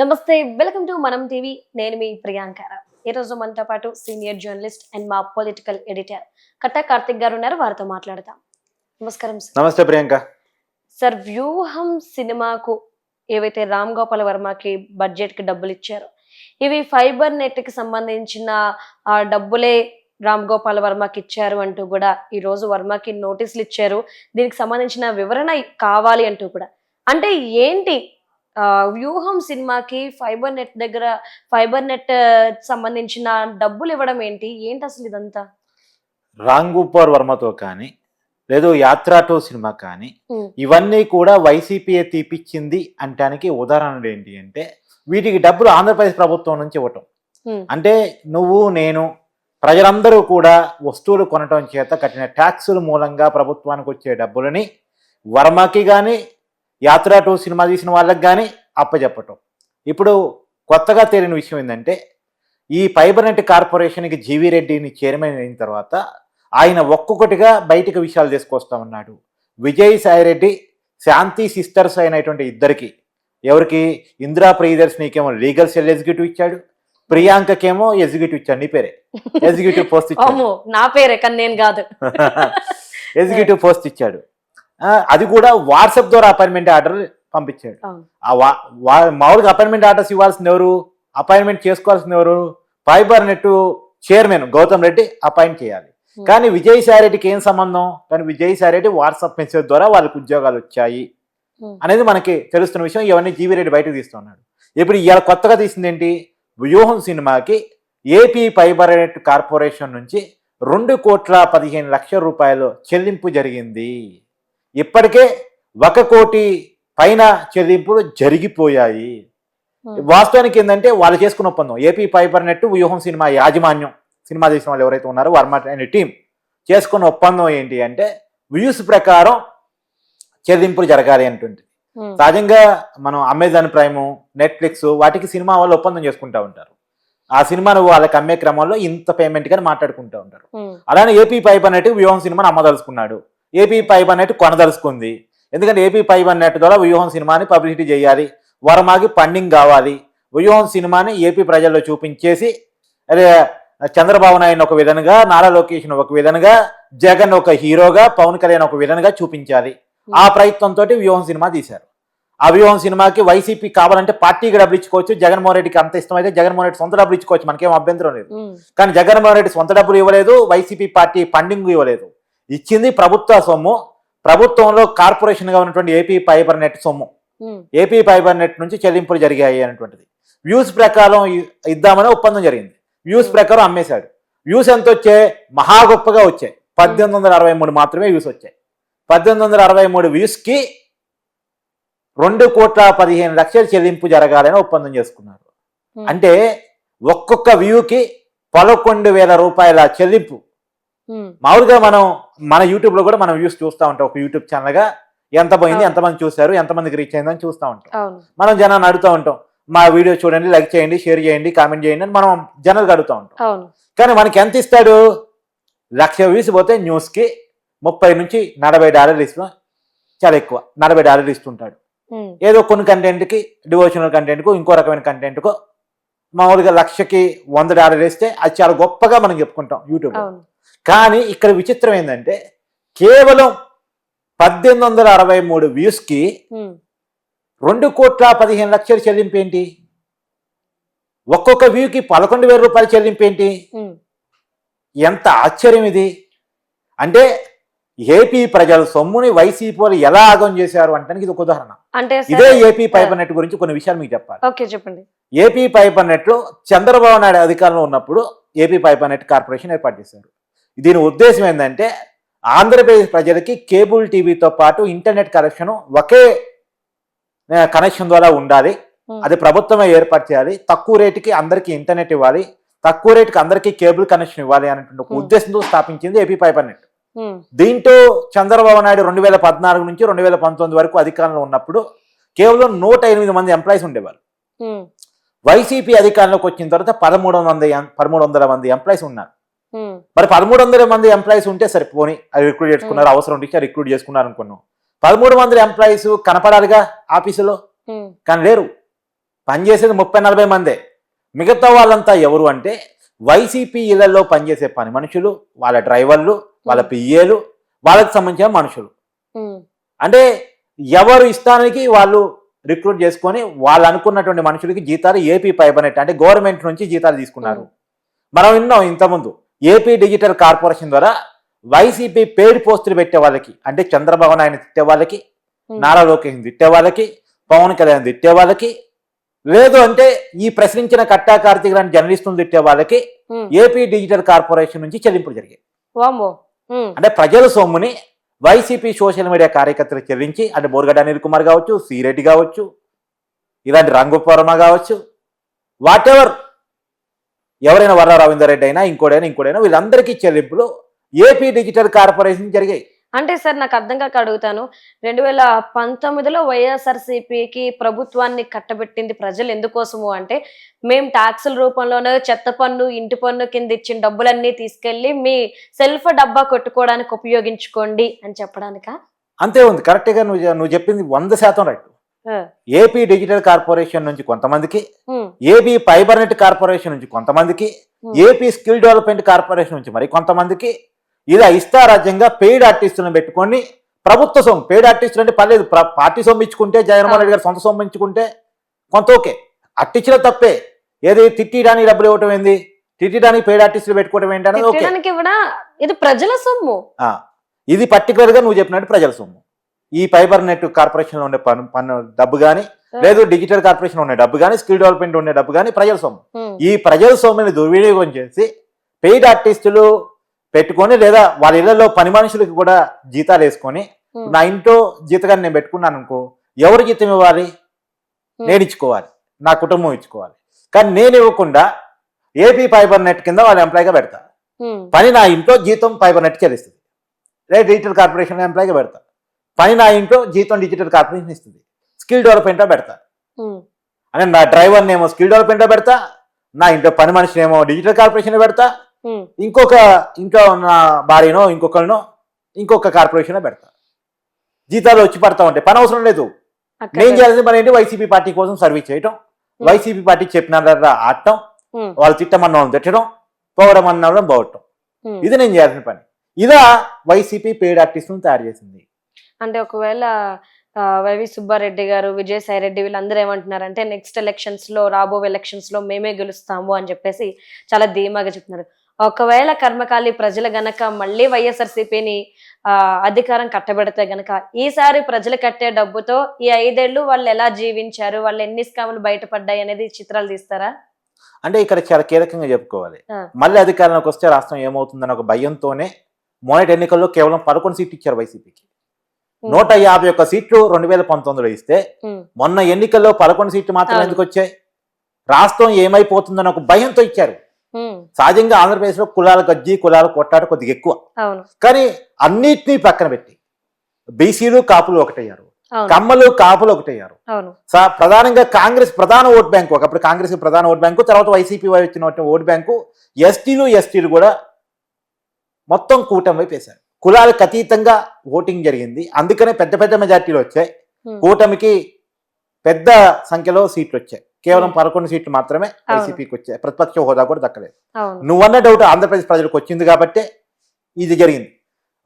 నమస్తే welcome to మనం TV. నేను మీ ప్రియాంకర ఈ రోజు మనతో పాటు సీనియర్ జర్నలిస్ట్ అండ్ మా పొలిటికల్ ఎడిటర్ కట్టా కార్తిక్ గారు ఉన్నారు. వారితో మాట్లాడతాం నమస్కారం సార్. నమస్తే ప్రియాంక. సార్ వ్యూహం సినిమాకు ఏవైతే రామ్ గోపాల్ వర్మకి బడ్జెట్కి డబ్బులు ఇచ్చారో ఇవి ఫైబర్ నెట్కి సంబంధించిన ఆ డబ్బులే రామ్ గోపాల్ వర్మకి ఇచ్చారు అంటూ కూడా ఈ రోజు వర్మకి నోటీసులు ఇచ్చారు. దీనికి సంబంధించిన వివరణ కావాలి అంటూ కూడా. అంటే ఏంటి వ్యూహం సినిమాకి ఫైబర్ నెట్ దగ్గర ఫైబర్ నెట్ సంబంధించిన డబ్బులు ఇవ్వడం ఏంటి? ఏంటి అసలు ఇదంతా? రాంగూపర్ వర్మతో కానీ లేదు యాత్రా టూ సినిమా కానీ ఇవన్నీ కూడా వైసీపీఏ తీపిచ్చింది అంటానికి ఉదాహరణలు ఏంటి అంటే వీటికి డబ్బులు ఆంధ్రప్రదేశ్ ప్రభుత్వం నుంచి ఇవ్వటం. అంటే నువ్వు నేను ప్రజలందరూ కూడా వస్తువులు కొనటం చేత కట్టిన ట్యాక్సుల మూలంగా ప్రభుత్వానికి వచ్చే డబ్బులని వర్మకి కానీ యాత్రా టూ సినిమా తీసిన వాళ్ళకి కానీ అప్పచెప్పటం ఇప్పుడు కొత్తగా తేలిన విషయం ఏంటంటే ఈ ఫైబర్ నెట్ కార్పొరేషన్కి జీవీ రెడ్డిని చైర్మన్ అయిన తర్వాత ఆయన ఒక్కొక్కటిగా బయటకు విషయాలు తీసుకొస్తా ఉన్నాడు విజయ్ సాయి రెడ్డి శాంతి సిస్టర్స్ అయినటువంటి ఇద్దరికి. ఎవరికి? ఇందిరా ప్రియదర్శినికేమో లీగల్ సెల్ ఎగ్జిక్యూటివ్ ఇచ్చాడు. ప్రియాంకకేమో ఎగ్జిక్యూటివ్ ఇచ్చాడు. నీ పేరే? ఎగ్జిక్యూటివ్ పోస్ట్ ఇచ్చాడు. నా పేరే కానీ నేను కాదు. ఎగ్జిక్యూటివ్ పోస్ట్ ఇచ్చాడు. అది కూడా వాట్సాప్ ద్వారా అపాయింట్మెంట్ ఆర్డర్ పంపించాడు. ఆ మామూలుగా అపాయింట్మెంట్ ఆర్డర్స్ ఇవ్వాల్సింది ఎవరు? అపాయింట్మెంట్ చేసుకోవాల్సింది ఎవరు? Fiber net chairman Gautam Reddy appoint చేయాలి. Hmm. కానీ విజయసాయి రెడ్డికి ఏం సంబంధం? కానీ విజయసాయి రెడ్డి వాట్సాప్ మెసేజ్ ద్వారా వాళ్ళకి ఉద్యోగాలు వచ్చాయి. Hmm. అనేది మనకి తెలుస్తున్న విషయం. ఇవన్నీ జీవీ రెడ్డి బయటకు తీస్తున్నాడు. ఇప్పుడు ఇవాళ కొత్తగా తీసింది ఏంటి? వ్యూహం సినిమాకి ఏపీ ఫైబర్ నెట్ కార్పొరేషన్ నుంచి రెండు కోట్ల పదిహేను లక్షల రూపాయలు చెల్లింపు జరిగింది. ఇప్పటికే ఒక కోటి పైన చెల్లింపులు జరిగిపోయాయి. Hmm. వాస్తవానికి ఏంటంటే వాళ్ళు చేసుకున్న ఒప్పందం. AP fiber net Vyuham cinema యాజమాన్యం సినిమా తీసిన వాళ్ళు ఎవరైతే ఉన్నారో వర్మ అనే టీం చేసుకున్న ఒప్పందం ఏంటి అంటే వ్యూస్ ప్రకారం చెల్లింపులు జరగాలి అంటుంది ఉమ్, సహజంగా మనం అమెజాన్ ప్రైమ్ నెట్ఫ్లిక్స్ వాటికి సినిమా వాళ్ళు ఒప్పందం చేసుకుంటూ ఉంటారు. ఆ సినిమాను వాళ్ళకి అమ్మే క్రమంలో ఇంత పేమెంట్ కానీ మాట్లాడుకుంటూ ఉంటారు. ఉమ్, అలానే ఏపీ పైప్ అన్నట్టు వ్యూహం సినిమాని అమ్మదలుచుకున్నాడు. ఏపీ పైప్ అన్నట్టు కొనదలుచుకుంది. ఎందుకంటే ఏపీ పైప్ అన్నట్టు ద్వారా వ్యూహం సినిమాని పబ్లిసిటీ చేయాలి. వర్మకి ఫండింగ్ కావాలి. వ్యూహం సినిమాని ఏపీ ప్రజల్లో చూపించేసి అదే చంద్రబాబు నాయుడు ఒక విధంగా నారా లోకేష్ ఒక విధంగా జగన్ ఒక హీరోగా పవన్ కళ్యాణ్ ఒక విధంగా చూపించాలి. ఆ ప్రయత్నంతో వ్యూహం సినిమా తీశారు. ఆ వ్యూహం సినిమాకి వైసీపీ కావాలంటే పార్టీకి డబ్బులు ఇచ్చుకోవచ్చు. జగన్మోహన్ రెడ్డికి అంత ఇష్టమైతే జగన్మోహన్ రెడ్డి సొంత డబ్బులు ఇచ్చుకోవచ్చు. మనకేం అభ్యంతరం లేదు. కానీ జగన్మోహన్ రెడ్డి సొంత డబ్బులు ఇవ్వలేదు. వైసీపీ పార్టీ ఫండింగ్ ఇవ్వలేదు. ఇచ్చింది ప్రభుత్వ సొమ్ము ప్రభుత్వంలో కార్పొరేషన్గా ఉన్నటువంటి ఏపీ ఫైబర్ నెట్ సొమ్ము. ఏపీ ఫైబర్ నెట్ నుంచి చెల్లింపులు జరిగాయి అనేటువంటిది వ్యూస్ ప్రకారం ఇద్దామని ఒప్పందం జరిగింది. వ్యూస్ ప్రకారం అమ్మేశాడు. వ్యూస్ ఎంత వచ్చాయి మహా గొప్పగా వచ్చాయి. పద్దెనిమిది వందల అరవై మూడు మాత్రమే వ్యూస్ వచ్చాయి. పద్దెనిమిది వందల అరవై మూడు వ్యూస్కి రెండు కోట్ల పదిహేను లక్షల చెల్లింపు జరగాలని ఒప్పందం చేసుకున్నారు. అంటే ఒక్కొక్క వ్యూకి పదకొండు వేల రూపాయల చెల్లింపు మామూలుగా మనం మన యూట్యూబ్లో కూడా మనం వ్యూస్ చూస్తూ ఉంటాం. ఒక యూట్యూబ్ ఛానల్గా ఎంత పోయింది. ఎంతమంది చూశారు ఎంతమందికి రీచ్ అయిందని చూస్తూ ఉంటాం. మనం జనాన్ని అడుగుతూ ఉంటాం మా వీడియో చూడండి లైక్ చేయండి షేర్ చేయండి కామెంట్ చేయండి అని మనం జనాలకు అడుగుతూ ఉంటాం. కానీ మనకి ఎంత ఇస్తాడు? లక్ష వ్యూస్ పోతే న్యూస్కి ముప్పై నుంచి నలభై డాలర్లు ఇస్తూ చాలా ఎక్కువ నలభై డాలర్లు ఇస్తుంటాడు ఏదో కొన్ని కంటెంట్కి డివోషనల్ కంటెంట్కు ఇంకో రకమైన కంటెంట్కు మామూలుగా లక్షకి వంద డాలర్లు వేస్తే అది చాలా గొప్పగా మనం చెప్పుకుంటాం యూట్యూబ్ కానీ ఇక్కడ విచిత్రం ఏంటంటే కేవలం పద్దెనిమిది వందల అరవై మూడు వ్యూస్కి రెండు కోట్ల పదిహేను లక్షల చెల్లింపు ఏంటి? ఒక్కొక్క వ్యూకి పదకొండు వేల రూపాయల చెల్లింపు ఏంటి? ఎంత ఆశ్చర్యం ఇది. అంటే ఏపీ ప్రజల సొమ్ముని వైసీపీ ఎలా ఆగం చేశారు అంటే ఇది ఒక ఉదాహరణ. అంటే ఇదే ఏపీ పైపర్ నెట్ గురించి కొన్ని విషయాలు మీకు చెప్పాలి. ఓకే చెప్పండి. ఏపీ పైపర్ నెట్లో చంద్రబాబు నాయుడు అధికారంలో ఉన్నప్పుడు ఏపీ పైపర్ నెట్ కార్పొరేషన్ ఏర్పాటు చేశారు. దీని ఉద్దేశం ఏంటంటే ఆంధ్రప్రదేశ్ ప్రజలకి కేబుల్ టీవీతో పాటు ఇంటర్నెట్ కనెక్షన్ ఒకే కనెక్షన్ ద్వారా ఉండాలి. అది ప్రభుత్వమే ఏర్పాటు చేయాలి. తక్కువ రేటుకి అందరికీ ఇంటర్నెట్ ఇవ్వాలి. తక్కువ రేటుకి అందరికీ కేబుల్ కనెక్షన్ ఇవ్వాలి అనేటువంటి ఒక. ఉద్దేశంతో స్థాపించింది ఏపీ పైపర్ నెట్. దీంతో చంద్రబాబు నాయుడు రెండు వేల పద్నాలుగు నుంచి రెండు వేల పంతొమ్మిది వరకు అధికారంలో ఉన్నప్పుడు కేవలం నూట ఎనిమిది మంది ఎంప్లాయీస్ ఉండేవారు వైసీపీ అధికారంలోకి వచ్చిన తర్వాత పదమూడు వందల పదమూడు వందల మంది ఎంప్లాయీస్ ఉన్నారు. మరి పదమూడు వందల మంది ఎంప్లాయీస్ ఉంటే సరిపోని అది రిక్రూట్ చేసుకున్నారు అవసరం ఉంటే రిక్రూట్ చేసుకున్నారు అనుకున్నాం. పదమూడు మంది ఎంప్లాయీస్ కనపడాలిగా ఆఫీసులో? కానీ లేరు. పనిచేసేది ముప్పై నలభై మందే. మిగతా వాళ్ళంతా ఎవరు అంటే వైసీపీ ఇళ్ళలో పనిచేసే పని మనుషులు వాళ్ళ డ్రైవర్లు వాళ్ళ పిఏలు వాళ్ళకి సంబంధించిన మనుషులు. అంటే ఎవరు ఇష్టానికి వాళ్ళు రిక్రూట్ చేసుకొని వాళ్ళు అనుకున్నటువంటి మనుషులకి జీతాలు ఏపీ పైబనెట్ అంటే గవర్నమెంట్ నుంచి జీతాలు తీసుకున్నారు. మనం విన్నాం ఇంతకుముందు. ఏపీ డిజిటల్ కార్పొరేషన్ ద్వారా వైసీపీ పేడ్ పోస్టులు పెట్టే వాళ్ళకి అంటే చంద్రబాబు నాయుడు తిట్టే వాళ్ళకి ఉమ్, నారా లోకేష్ తిట్టే వాళ్ళకి పవన్ కళ్యాణ్ తిట్టే వాళ్ళకి లేదు అంటే ఈ ప్రశ్నించిన కట్టా కార్తీక్ లాంటి జర్నలిస్టులు తిట్టే వాళ్ళకి ఉమ్, ఏపీ డిజిటల్ కార్పొరేషన్ నుంచి చెల్లింపులు జరిగాయి. ఉమ్, అంటే ప్రజల సొమ్ముని వైసీపీ సోషల్ మీడియా కార్యకర్తలు చెల్లించి అంటే బోర్గడ్డ అనిల్ కుమార్ కావచ్చు సిరెడ్డి కావచ్చు ఇలాంటి రంగుపరమ కావచ్చు వాట్ ఎవర్ ఎవరైనా వర్ర రవీందర్ రెడ్డి అయినా ఇంకోడైనా ఇంకోడైనా వీళ్ళందరికీ చెల్లింపులు ఏపీ డిజిటల్ కార్పొరేషన్ జరిగాయి. అంటే సార్ నాకు అర్థం కాక అడుగుతాను. రెండు వేల పంతొమ్మిదిలో వైఎస్ఆర్సీపీకి ప్రభుత్వాన్ని కట్టబెట్టింది ప్రజలు ఎందుకోసము అంటే మేము ట్యాక్సుల రూపంలోనో చెత్త పన్ను ఇంటి పన్ను కింద ఇచ్చిన డబ్బులన్నీ తీసుకెళ్ళి మీ సెల్ఫ్ డబ్బా కొట్టుకోవడానికి ఉపయోగించుకోండి అని చెప్పడానికా? అంతే ఉంది. కరెక్ట్గా నువ్వు నువ్వు చెప్పింది వంద శాతం రైట్. ఏపీ డిజిటల్ కార్పొరేషన్ నుంచి కొంతమందికి ఏపీ ఫైబర్ నెట్ కార్పొరేషన్ నుంచి కొంతమందికి. ఏపీ స్కిల్ డెవలప్మెంట్ కార్పొరేషన్ నుంచి మరి కొంతమందికి ఇలా ఇష్టారాజ్యంగా పెయిడ్ ఆర్టిస్టులను పెట్టుకొని ప్రభుత్వ సొమ్ము పెయిడ్ ఆర్టిస్టులు అంటే పర్లేదు ప్ర- పార్టీ సొమ్ము ఇచ్చుకుంటే జగన్మోహన్ రెడ్డి గారు సొంత సొమ్ము ఇచ్చుకుంటే కొంత ఓకే. అట్టించిన తప్పే. ఏది తిట్టిడానికి డబ్బులు ఇవ్వటం ఏంది? తిట్టడానికి పెయిడ్ ఆర్టిస్టులు పెట్టుకోవడం ఏంటి అనేది ఓకే. తిట్టడానికి కూడా ఇది ప్రజల సొమ్ము. ఇది పర్టికులర్గా నువ్వు చెప్పినట్టు ప్రజల సొమ్ము. ఈ ఫైబర్ నెట్ కార్పొరేషన్లో ఉండే పన్ను పన్ను డబ్బు కానీ లేదు డిజిటల్ కార్పొరేషన్ ఉండే డబ్బు కానీ స్కిల్ డెవలప్మెంట్ ఉండే డబ్బు కానీ ప్రజల సొమ్ము. ఈ ప్రజల సొమ్ముని దుర్వినియోగం చేసి పెయిడ్ ఆర్టిస్టులు పెట్టుకొని లేదా వాళ్ళ ఇళ్ళలో పని మనుషులకు కూడా జీతాలు వేసుకొని నా ఇంట్లో జీతగాన్ని నేను పెట్టుకున్నాను అనుకో ఎవరు జీతం ఇవ్వాలి. నేను ఇచ్చుకోవాలి. నా కుటుంబం ఇచ్చుకోవాలి. కానీ నేను ఇవ్వకుండా ఏపీ ఫైబర్ నెట్ కింద వాళ్ళు ఎంప్లాయ్గా పెడతా. పని నా ఇంట్లో జీతం ఫైబర్ నెట్ చెల్లిస్తుంది లేదా డిజిటల్ కార్పొరేషన్ ఎంప్లాయ్గా పెడతా. పని నా ఇంట్లో జీతం డిజిటల్ కార్పొరేషన్ ఇస్తుంది. స్కిల్ డెవలప్మెంట్లో పెడతా. అంటే నా డ్రైవర్ని ఏమో స్కిల్ డెవలప్మెంట్లో పెడతా నా ఇంట్లో పని మనిషిని ఏమో డిజిటల్ కార్పొరేషన్లో పెడతా ఇంకొక ఇంట్లో ఉన్న భార్యనో ఇంకొకరినో ఇంకొక కార్పొరేషన్లో పెడతా. జీతాలు వచ్చి పడతా ఉంటాయి. పని అవసరం లేదు. నేను చేయాల్సిన పని ఏంటి? వైసీపీ పార్టీ కోసం సర్వీస్ చేయటం. వైసీపీ పార్టీ చెప్పిన ఆడటం. వాళ్ళు తిట్టమన్న వాళ్ళని తిట్టడం పొగడమన్న వాళ్ళని పోవటం. ఇది నేను చేయాల్సిన పని. ఇదా వైసీపీ పేడ్ ఆర్టిస్టులను తయారు చేసింది. అంటే ఒకవేళ వైవి సుబ్బారెడ్డి గారు విజయసాయి రెడ్డి వీళ్ళందరూ ఏమంటున్నారంటే నెక్స్ట్ ఎలక్షన్స్లో రాబో ఎలక్షన్స్లో మేమే గెలుస్తాము అని చెప్పేసి చాలా ధీమాగా చెప్తున్నారు. ఒకవేళ కర్మకాలి ప్రజలు గనక మళ్ళీ వైఎస్ఆర్సీపీని అధికారం కట్టబెడితే గనక ఈసారి ప్రజలు కట్టే డబ్బుతో ఈ ఐదేళ్ళు వాళ్ళు ఎలా జీవించారు వాళ్ళు ఎన్ని స్కాములు బయటపడ్డాయి అనేది చిత్రాలు తీస్తారా? అంటే ఇక్కడ చాలా కీలకంగా చెప్పుకోవాలి. మళ్ళీ అధికారంలోకి వస్తే రాష్ట్రం ఏమవుతుందన్న ఒక భయంతోనే మొన్నటి ఎన్నికల్లో కేవలం పదకొండు సీట్లు ఇచ్చారు వైసీపీకి. నూట యాభై ఒక్క సీట్లు రెండు వేల పంతొమ్మిదిలో ఇస్తే మొన్న ఎన్నికల్లో పదకొండు సీట్లు మాత్రం. ఎందుకు వచ్చాయి రాష్ట్రం ఏమైపోతుందని ఒక భయంతో ఇచ్చారు. సహజంగా ఆంధ్రప్రదేశ్లో కులాల గజ్జి కులాల కొట్టాట కొద్దిగా ఎక్కువ. కానీ అన్నిటినీ పక్కన పెట్టి బీసీలు కాపులు ఒకటయ్యారు. కమ్మలు కాపులు ఒకటయ్యారు. ప్రధానంగా కాంగ్రెస్ ప్రధాన ఓట్ బ్యాంకు ఒకప్పుడు కాంగ్రెస్ ప్రధాన ఓట్ బ్యాంకు తర్వాత వైసీపీ వచ్చిన ఓట్ బ్యాంకు ఎస్టీలు ఎస్టీలు కూడా మొత్తం కూటమి వైపు వేశారు. కులాలకు అతీతంగా ఓటింగ్ జరిగింది. అందుకనే పెద్ద పెద్ద మెజార్టీలు వచ్చాయి. ఉమ్, కూటమికి పెద్ద సంఖ్యలో సీట్లు వచ్చాయి. కేవలం Hmm. పదకొండు సీట్లు మాత్రమే వైసీపీకి వచ్చాయి. ప్రతిపక్ష హోదా కూడా దక్కలేదు. నువ్వన్న డౌట్ ఆంధ్రప్రదేశ్ ప్రజలకు వచ్చింది కాబట్టే ఇది జరిగింది.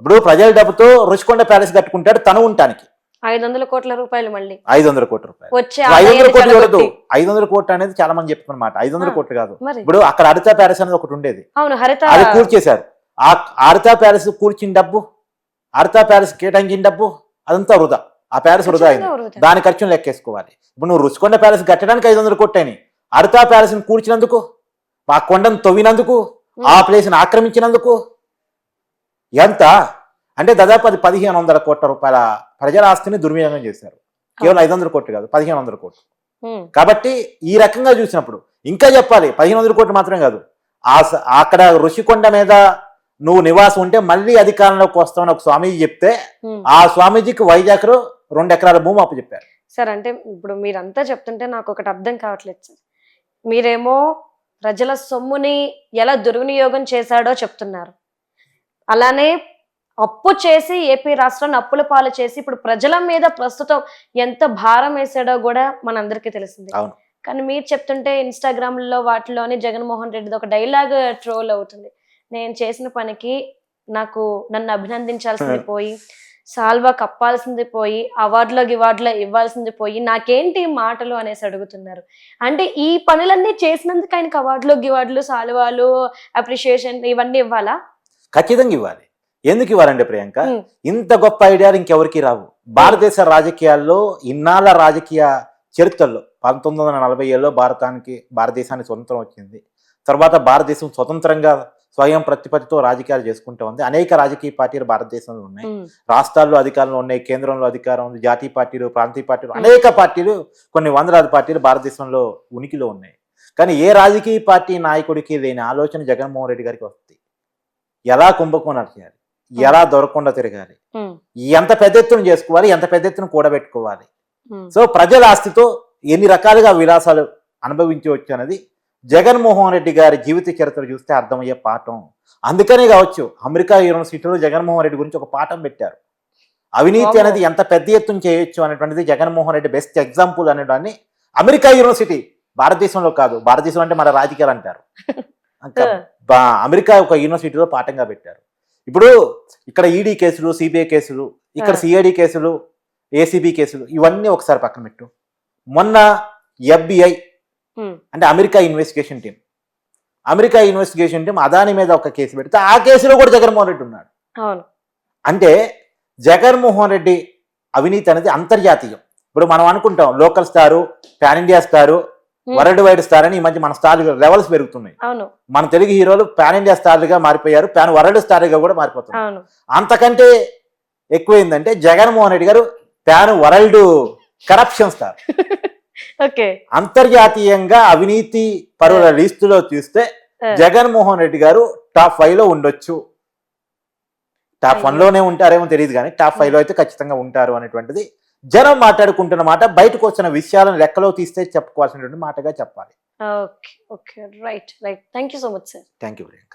ఇప్పుడు ప్రజల డబ్బుతో రుషికొండ ప్యాలెస్ కట్టుకుంటాడు తను ఉండటానికి. ఐదు వందల కోట్ల రూపాయలు మళ్ళీ. ఐదు వందల కోట్ల రూపాయలు. ఐదు వందల ఆదాయాన్ని కోట్లు ఇవ్వదు చెడగొట్టి. ఐదు వందల కోట్లు అనేది చాలా మంది చెప్తున్నమాట. ఐదు వందల. కోట్లు కాదు. ఇప్పుడు అక్కడ హరిత ప్యాలెస్ అనేది ఒకటి ఉండేది. అవును హరిత అది కూల్చేశారు. ఆ హరిత ప్యాలెస్ కూల్చిన డబ్బు హరిత ప్యాలెస్ కేటాయించిన డబ్బు అదంతా వృధా. ఆ ప్యాలెస్ వృధా అయింది. దాని ఖర్చును లెక్కేసుకోవాలి. ఇప్పుడు నువ్వు రుచికొండ ప్యాలెస్ కట్టడానికి ఐదు వందలు కొట్టాయి హరిత ప్యాలెస్ కూల్చినందుకు ఆ కొండను తవ్వినందుకు ఆ ప్లేస్ని ఆక్రమించినందుకు ఎంత? అంటే దాదాపు అది పదిహేను వందల కోట్ల రూపాయల ప్రజల ఆస్తిని దుర్వినియోగం చేశారు. కేవలం ఐదు వందల కోట్లు కాదు పదిహేను వందల కోట్లు. కాబట్టి ఈ రకంగా చూసినప్పుడు ఇంకా చెప్పాలి పదిహేను వందల కోట్లు మాత్రమే కాదు. ఆ అక్కడ ఋషికొండ మీద నువ్వు నివాసం ఉంటే మళ్ళీ అధికారంలోకి వస్తామని ఒక స్వామీజీ చెప్తే. ఆ స్వామీజీకి వైజాగ్లో రెండు ఎకరాల భూమి అప్పు చెప్పారు. సార్ అంటే ఇప్పుడు మీరంతా చెప్తుంటే నాకు ఒకటి అర్థం కావట్లేదు సార్. మీరేమో ప్రజల సొమ్ముని ఎలా దుర్వినియోగం చేశాడో చెప్తున్నారు. అలానే అప్పు చేసి ఏపీ రాష్ట్రాన్ని అప్పుల పాలు చేసి ఇప్పుడు ప్రజల మీద ప్రస్తుతం ఎంత భారం వేసాడో కూడా మనందరికీ తెలిసింది. కానీ మీరు చెప్తుంటే ఇన్స్టాగ్రామ్లో వాటిలోని జగన్మోహన్ రెడ్డిది ఒక డైలాగ్ ట్రోల్ అవుతుంది. నేను చేసిన పనికి నాకు నన్ను అభినందించాల్సింది పోయి సాల్వా కప్పాల్సింది పోయి అవార్డులో గివార్డులో ఇవ్వాల్సింది పోయి నాకేంటి మాటలు అనేసి అడుగుతున్నారు. అంటే ఈ పనులన్నీ చేసినందుకు ఆయనకి అవార్డులు గివార్డులు సాల్వాలు అప్రిషియేషన్ ఇవన్నీ ఇవ్వాలా? ఖచ్చితంగా ఇవ్వాలి. ఎందుకు ఇవ్వాలండి ప్రియాంక. ఇంత గొప్ప ఐడియాలు ఇంకెవరికి రావు. భారతదేశ రాజకీయాల్లో ఇన్నాళ్ళ రాజకీయ చరిత్రలో పంతొమ్మిది వందల నలభై ఏళ్ళలో భారతానికి భారతదేశానికి స్వతంత్రం వచ్చింది. తర్వాత భారతదేశం స్వతంత్రంగా స్వయం ప్రతిపత్తితో రాజకీయాలు చేసుకుంటూ ఉంది. అనేక రాజకీయ పార్టీలు భారతదేశంలో ఉన్నాయి. రాష్ట్రాల్లో అధికారంలో ఉన్నాయి కేంద్రంలో అధికారం ఉంది జాతీయ పార్టీలు ప్రాంతీయ పార్టీలు అనేక పార్టీలు కొన్ని వందలాది పార్టీలు భారతదేశంలో ఉనికిలో ఉన్నాయి. కానీ ఏ రాజకీయ పార్టీ నాయకుడికి లేని ఆలోచన జగన్మోహన్ రెడ్డి గారికి వస్తుంది. ఎలా కుంభకోణాలు చేయాలి ఎలా దొరకకుండా తిరగాలి? ఎంత పెద్ద ఎత్తున చేసుకోవాలి? ఎంత పెద్ద ఎత్తున కూడబెట్టుకోవాలి. సో ప్రజల ఆస్తితో ఎన్ని రకాలుగా విలాసాలు అనుభవించవచ్చు అనేది జగన్మోహన్ రెడ్డి గారి జీవిత చరిత్ర చూస్తే అర్థమయ్యే పాఠం. అందుకనే కావచ్చు అమెరికా యూనివర్సిటీలో జగన్మోహన్ రెడ్డి గురించి ఒక పాఠం పెట్టారు. అవినీతి. అనేది ఎంత పెద్ద ఎత్తున చేయొచ్చు అనేటువంటిది జగన్మోహన్ రెడ్డి బెస్ట్ ఎగ్జాంపుల్ అనేదాన్ని అమెరికా యూనివర్సిటీ భారతదేశంలో కాదు భారతదేశం అంటే మన రాజకీయాలు అంటారు. అమెరికా ఒక యూనివర్సిటీలో పాఠంగా పెట్టారు. ఇప్పుడు ఇక్కడ ఈడీ కేసులు సిబిఐ కేసులు ఇక్కడ. సిఐడి కేసులు ఏసీబీ కేసులు ఇవన్నీ ఒకసారి పక్కన పెట్టు. మొన్న ఎఫ్బిఐ అంటే America investigation team America investigation team Adani మీద ఒక కేసు పెడితే ఆ కేసులో కూడా జగన్మోహన్ రెడ్డి ఉన్నాడు. అంటే జగన్మోహన్ రెడ్డి అవినీతి అనేది అంతర్జాతీయం. ఇప్పుడు మనం అనుకుంటాం local star pan India star Hmm. World wide star అని ఈ మధ్య మన స్టార్ లెవెల్స్ పెరుగుతున్నాయి. మన తెలుగు హీరోలు పాన్ ఇండియా స్టార్లుగా మారిపోయారు పాన్ వరల్డ్ స్టార్గా కూడా మారిపోతున్నారు. అంతకంటే ఎక్కువైందంటే జగన్మోహన్ రెడ్డి గారు pan world corruption star okay. అంతర్జాతీయంగా అవినీతి పరుల లిస్టులో చూస్తే. జగన్మోహన్ రెడ్డి గారు టాప్ ఫైవ్లో ఉండొచ్చు. టాప్ వన్లోనే ఉంటారేమో తెలియదు కానీ టాప్ ఫైవ్లో అయితే ఖచ్చితంగా ఉంటారు అనేటువంటిది జనం మాట్లాడుకుంటున్న మాట బయటకు వచ్చిన విషయాలను లెక్కలో తీస్తే చెప్పుకోవాల్సినటువంటి మాటగా చెప్పాలి. Okay okay. Right right. Thank you so much sir thank you Priyanka